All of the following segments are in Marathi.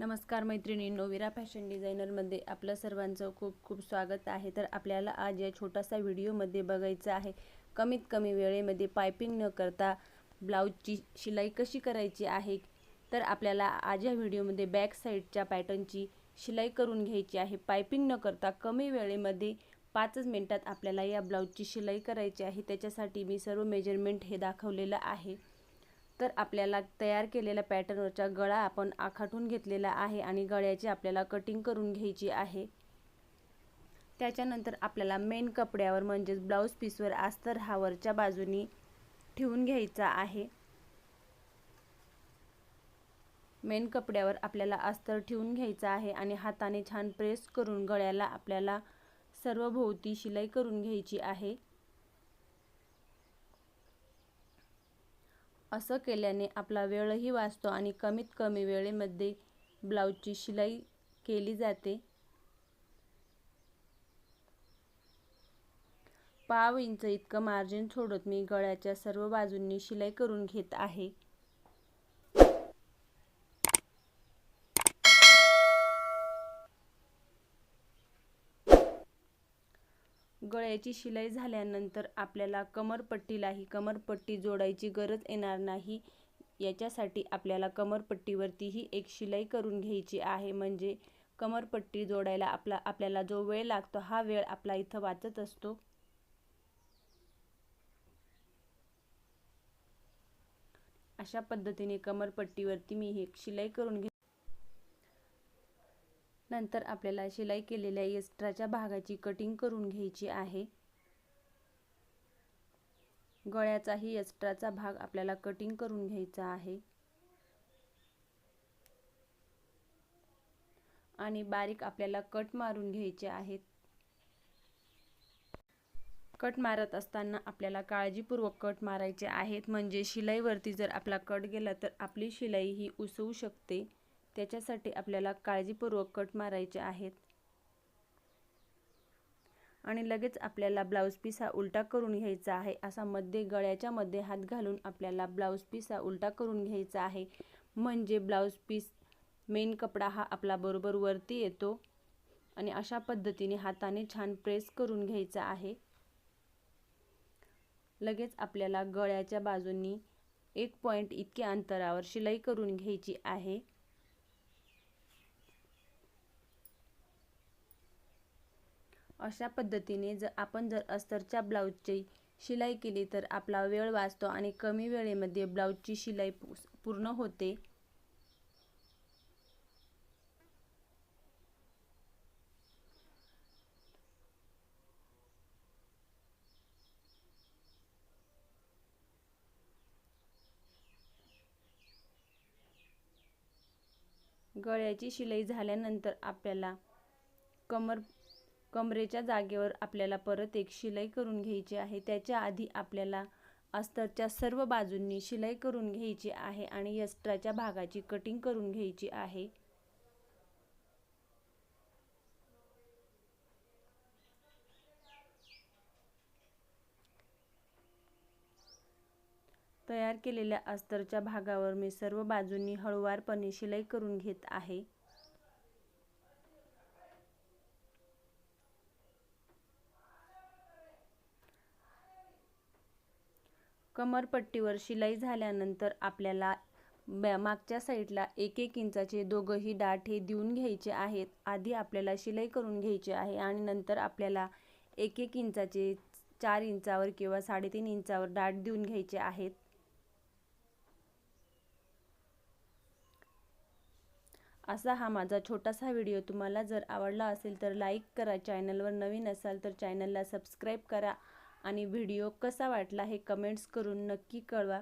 नमस्कार मैत्रिणींनो विरा फॅशन डिझायनरमध्ये आपलं सर्वांचं खूप खूप स्वागत आहे. तर आपल्याला आज या छोटासा व्हिडिओमध्ये बघायचं आहे. कमीत कमी वेळेमध्ये पायपिंग न करता ब्लाऊजची शिलाई कशी करायची आहे? तर आपल्याला आज या व्हिडिओमध्ये बॅक साईडच्या पॅटर्नची शिलाई करून घ्यायची आहे. पायपिंग न करता कमी वेळेमध्ये पाचच मिनटात आपल्याला या ब्लाऊजची शिलाई करायची आहे. त्याच्यासाठी मी सर्व मेजरमेंट हे दाखवलेलं आहे. तर आपल्याला तयार केलेल्या पॅटर्नवरचा गळा आपण आखाटून घेतलेला आहे आणि गळ्याची आपल्याला कटिंग करून घ्यायची आहे. त्याच्यानंतर आपल्याला मेन कपड्यावर म्हणजेच ब्लाऊज पीसवर अस्तर हा वरच्या बाजूनी ठेवून घ्यायचा आहे. मेन कपड्यावर आपल्याला अस्तर ठेवून घ्यायचा आहे आणि हाताने छान प्रेस करून गळ्याला आपल्याला सर्व भोवती शिलाई करून घ्यायची आहे. असं केल्याने आपला वेळही वाचतो आणि कमीत कमी वेळेमध्ये ब्लाऊजची शिलाई केली जाते. पाव इंच इतकं मार्जिन सोडत मी गळ्याच्या सर्व बाजूंनी शिलाई करून घेत आहे. गळ्याची शिलाई झाल्यानंतर आपल्याला कमरपट्टीलाही कमरपट्टी जोडायची गरज येणार नाही. याच्यासाठी आपल्याला कमरपट्टीवरतीही एक शिलाई करून घ्यायची आहे. म्हणजे कमरपट्टी जोडायला आपला आपल्याला जो वेळ लागतो हा वेळ आपला इथं वाचत असतो. अशा पद्धतीने कमरपट्टीवरती मी एक शिलाई करून घे नंतर आपल्याला शिलाई केलेल्या एक्स्ट्राच्या भागाची कटिंग करून घ्यायची आहे. गळ्याचाही एक्स्ट्राचा भाग आपल्याला कटिंग करून घ्यायचा आहे. आणि बारीक आपल्याला कट मारून घ्यायचे आहेत. कट मारत असताना आपल्याला काळजीपूर्वक कट मारायचे आहेत. म्हणजे शिलाईवरती जर आपला कट गेला तर आपली शिलाई ही उसवू शकते. त्याच्यासाठी आपल्याला काळजीपूर्वक कट मारायचे आहेत. आणि लगेच आपल्याला ब्लाऊज पीस हा उलटा करून घ्यायचा आहे. असा मध्ये गळ्याच्या मध्ये हात घालून आपल्याला ब्लाऊज पीस हा उलटा करून घ्यायचा आहे. म्हणजे ब्लाऊज पीस मेन कपडा हा आपला बरोबर वरती येतो. आणि अशा पद्धतीने हाताने छान प्रेस करून घ्यायचा आहे. लगेच आपल्याला गळ्याच्या बाजूंनी एक पॉईंट इतक्या अंतरावर शिलाई करून घ्यायची आहे. अशा पद्धतीने जर आपण जर अस्तरच्या ब्लाऊजची शिलाई केली तर आपला वेळ वाचतो आणि कमी वेळेमध्ये ब्लाऊजची शिलाई पूर्ण होते. गळ्याची शिलाई झाल्यानंतर आपल्याला कमर कमरेच्या जागेवर आपल्याला परत एक शिलाई करून घ्यायची आहे. त्याच्या आधी आपल्याला अस्तरच्या सर्व बाजूंनी शिलाई करून घ्यायची आहे आणि एक्स्ट्राच्या भागाची कटिंग करून घ्यायची आहे. तयार केलेल्या अस्तरच्या भागावर मी सर्व बाजूंनी हळूवारपणे शिलाई करून घेत आहे. कमरपट्टीवर शिलाई झाल्यानंतर आपल्याला मागच्या साईडला एक एक इंचाचे दोघंही डाट हे देऊन घ्यायचे आहेत. आधी आपल्याला शिलाई करून घ्यायची आहे आणि नंतर आपल्याला एक एक इंचाचे चार इंचावर किंवा साडेतीन इंचावर दाट देऊन घ्यायचे आहेत. असा हा माझा छोटासा व्हिडिओ. तुम्हाला जर आवडला असेल तर लाईक करा. चॅनलवर नवीन असाल तर चॅनलला सबस्क्राईब करा. आणि व्हिडिओ कसा वाटला हे कमेंट्स करून नक्की कळवा.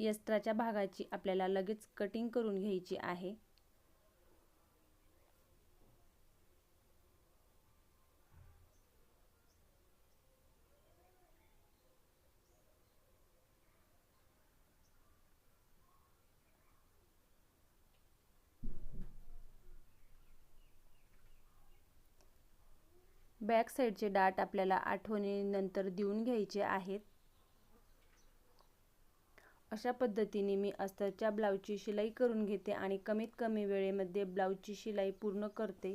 यस्त्राच्या भागाची आपल्याला लगेच कटिंग करून घ्यायची आहे. बॅक साईडचे डाट आपल्याला आठवणीनंतर देऊन घ्यायचे आहेत. अशा पद्धतीने मी अस्तरच्या ब्लाऊजची शिलाई करून घेते आणि कमीत कमी वेळेमध्ये ब्लाऊजची शिलाई पूर्ण करते.